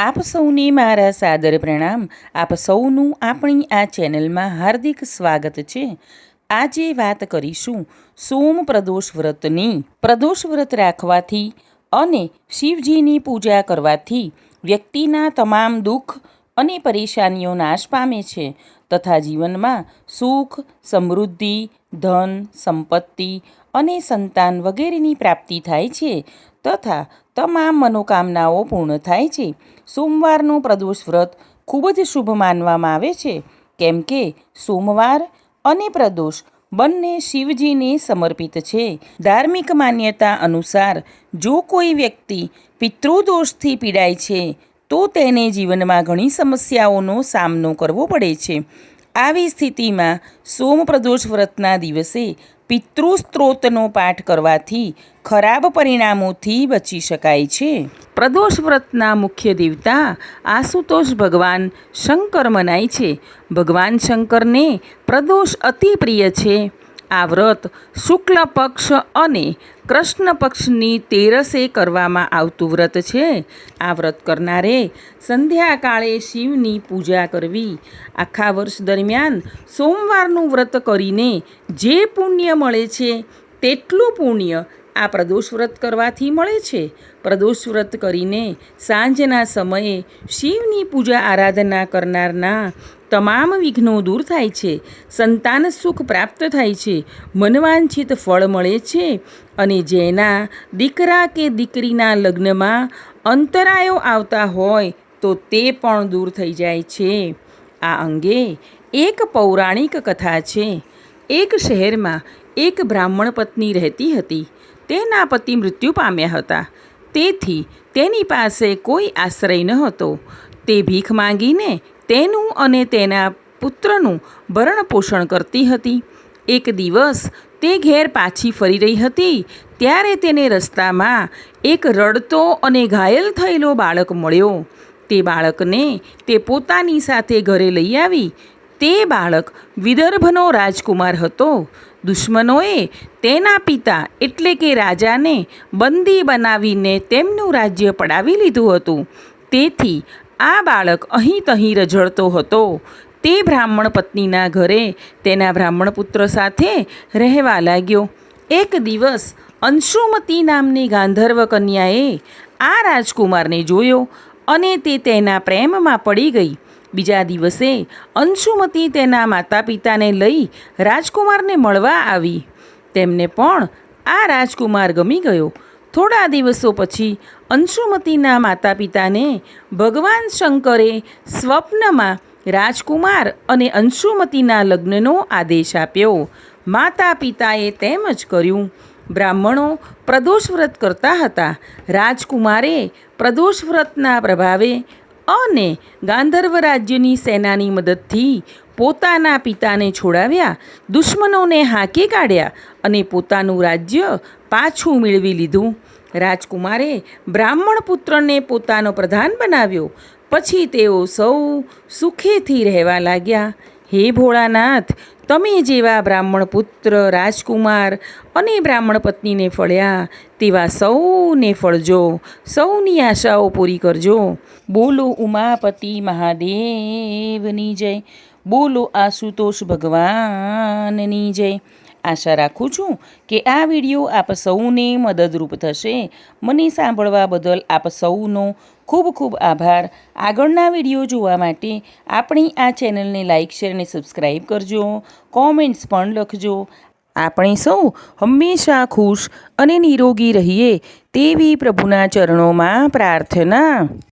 આપ સૌને મારા સાદર પ્રણામ. આપ સૌનું આપણી આ ચેનલમાં હાર્દિક સ્વાગત છે. આજે વાત કરીશું સોમ પ્રદોષ વ્રતની. પ્રદોષ વ્રત રાખવાથી અને શિવજીની પૂજા કરવાથી વ્યક્તિના તમામ દુઃખ અને પરેશાનીઓ નાશ પામે છે તથા જીવનમાં સુખ, સમૃદ્ધિ, ધન, સંપત્તિ અને સંતાન વગેરેની પ્રાપ્તિ થાય છે તથા તમામ મનોકામનાઓ પૂર્ણ થાય છે. સોમવારનું પ્રદોષ વ્રત ખૂબ જ શુભ માનવામાં આવે છે. કેમ કે સોમવાર અને પ્રદોષ બંને શિવજીને સમર્પિત છે. ધાર્મિક માન્યતા અનુસાર જો કોઈ વ્યક્તિ પિતૃદોષથી પીડાય છે, તો તેને જીવનમાં ઘણી સમસ્યાઓનો સામનો કરવો પડે છે. આવી સ્થિતિમાં સોમ પ્રદોષ વ્રતના દિવસે પિતૃસ્ત્રોતનો પાઠ કરવાથી ખરાબ પરિણામોથી બચી શકાય છે. પ્રદોષ વ્રતના મુખ્ય દેવતા આશુતોષ ભગવાન શંકર મનાય છે. ભગવાન શંકરને પ્રદોષ અતિ પ્રિય છે. આ વ્રત શુક્લ પક્ષ અને કૃષ્ણ પક્ષની તેરસે કરવામાં આવતું વ્રત છે. આ વ્રત કરનારે સંધ્યાકાળે શિવની પૂજા કરવી. આખા વર્ષ દરમિયાન સોમવારનું વ્રત કરીને જે પુણ્ય મળે છે, તેટલું પુણ્ય આ પ્રદોષ વ્રત કરવાથી મળે છે. પ્રદોષ વ્રત કરીને સાંજના સમયે શિવની પૂજા આરાધના કરનારના તમામ વિઘ્નો દૂર થાય છે. સંતાન સુખ પ્રાપ્ત થાય છે. મનવાંછિત ફળ મળે છે અને જેના દીકરા કે દીકરીના લગ્નમાં અંતરાયો આવતા હોય તો તે પણ દૂર થઈ જાય છે. આ અંગે એક પૌરાણિક કથા છે. એક શહેરમાં એક બ્રાહ્મણ પત્ની રહેતી હતી. તેના પતિ મૃત્યુ પામ્યા હતા. તેથી તેની પાસે કોઈ આશ્રય ન હતો તે ભીખ માંગીને તેનું અને તેના પુત્રનું ભરણ પોષણ કરતી હતી. એક દિવસ તે ઘેર પાછી ફરી રહી હતી, ત્યારે તેને રસ્તામાં એક રડતો અને ઘાયલ થયેલો બાળક મળ્યો. તે બાળકને તે પોતાની સાથે ઘરે લઈ આવી તે બાળક વિદર્ભનો રાજકુમાર હતો. દુશ્મનોએ તેના પિતા એટલે કે રાજાને બંદી બનાવીને તેમનું રાજ્ય પડાવી લીધું હતું. તેથી આ બાળક અહીં તહીં રઝળતો હતો. તે બ્રાહ્મણ પત્નીના ઘરે તેના બ્રાહ્મણ પુત્ર સાથે રહેવા લાગ્યો. એક દિવસ અંશુમતી નામની ગાંધર્વ કન્યાએ આ રાજકુમારને જોયો અને તે તેના પ્રેમમાં પડી ગઈ. બીજા દિવસે અંશુમતી તેના માતા પિતાને લઈ રાજકુમારને મળવા આવી. તેમને પણ આ રાજકુમાર ગમી ગયો. થોડા દિવસો પછી અંશુમતીના માતા પિતાને ભગવાન શંકરે સ્વપ્નમાં રાજકુમાર અને અંશુમતીના લગ્નનો આદેશ આપ્યો. માતા પિતાએ તેમ જ કર્યું. બ્રાહ્મણો પ્રદોષ વ્રત કરતા હતા. રાજકુમારે પ્રદોષ વ્રતના પ્રભાવે અને ગાંધર્વ રાજ્યની સેનાની મદદથી પોતાના પિતાને છોડાવ્યા, દુશ્મનોને હાંકી કાઢ્યા અને પોતાનું રાજ્ય પાછું મેળવી લીધું. રાજકુમારે બ્રાહ્મણ પુત્રને પોતાનો પ્રધાન બનાવ્યો. પછી તેઓ સૌ સુખેથી રહેવા લાગ્યા. હે ભોળાનાથ, તમે જેવા બ્રાહ્મણ પુત્ર, રાજકુમાર અને બ્રાહ્મણ પત્નીને ફળ્યા, તેવા સૌને ફળજો, સૌની આશાઓ પૂરી કરજો. બોલો ઉમાપતિ મહાદેવની જય, બોલો આશુતોષ ભગવાનની જય. આશા રાખું છું કે આ વીડિયો આપ સૌને મદદરૂપ થશે. મને સાંભળવા બદલ આપ સૌનો ખૂબ ખૂબ આભાર. આગળના વીડિયો જોવા માટે આપણી આ ચેનલને લાઇક શેર અને સબસ્ક્રાઈબ કરજો. કોમેન્ટ્સ પણ લખજો. આપણે સૌ હંમેશા ખુશ અને નિરોગી રહીએ તેવી પ્રભુના ચરણોમાં પ્રાર્થના